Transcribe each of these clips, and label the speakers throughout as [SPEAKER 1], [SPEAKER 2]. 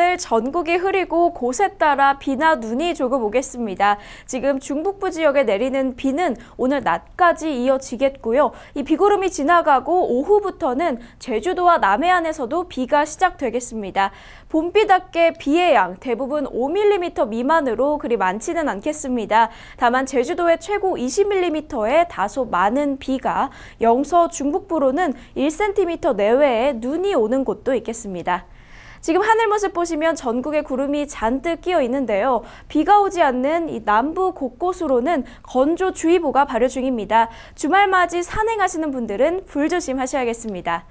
[SPEAKER 1] 오늘 전국이 흐리고 곳에 따라 비나 눈이 조금 오겠습니다. 지금 중북부 지역에 내리는 비는 오늘 낮까지 이어지겠고요. 이 비구름이 지나가고 오후부터는 제주도와 남해안에서도 비가 시작되겠습니다. 봄비답게 비의 양 대부분 5mm 미만으로 그리 많지는 않겠습니다. 다만 제주도의 최고 20mm의 다소 많은 비가 영서 중북부로는 1cm 내외의 눈이 오는 곳도 있겠습니다. 지금 하늘 모습 보시면 전국에 구름이 잔뜩 끼어 있는데요. 비가 오지 않는 이 남부 곳곳으로는 건조주의보가 발효 중입니다. 주말 맞이 산행하시는 분들은 불조심하셔야겠습니다.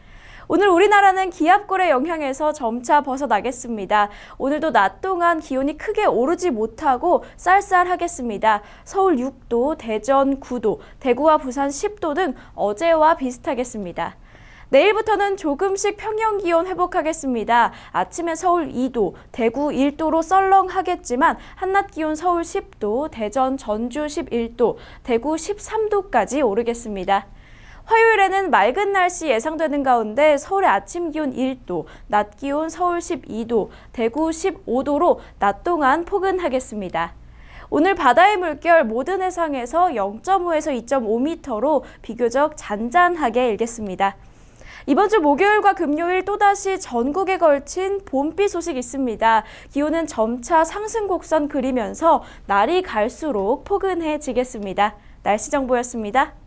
[SPEAKER 1] 오늘 우리나라는 기압골의 영향에서 점차 벗어나겠습니다. 오늘도 낮 동안 기온이 크게 오르지 못하고 쌀쌀하겠습니다. 서울 6도, 대전 9도, 대구와 부산 10도 등 어제와 비슷하겠습니다. 내일부터는 조금씩 평형 기온 회복하겠습니다. 아침에 서울 2도, 대구 1도로 썰렁하겠지만 한낮 기온 서울 10도, 대전 전주 11도, 대구 13도까지 오르겠습니다. 화요일에는 맑은 날씨 예상되는 가운데 서울의 아침 기온 1도, 낮 기온 서울 12도, 대구 15도로 낮 동안 포근하겠습니다. 오늘 바다의 물결 모든 해상에서 0.5에서 2.5m로 비교적 잔잔하게 일겠습니다. 이번 주 목요일과 금요일 또다시 전국에 걸친 봄비 소식 있습니다. 기온은 점차 상승 곡선 그리면서 날이 갈수록 포근해지겠습니다. 날씨 정보였습니다.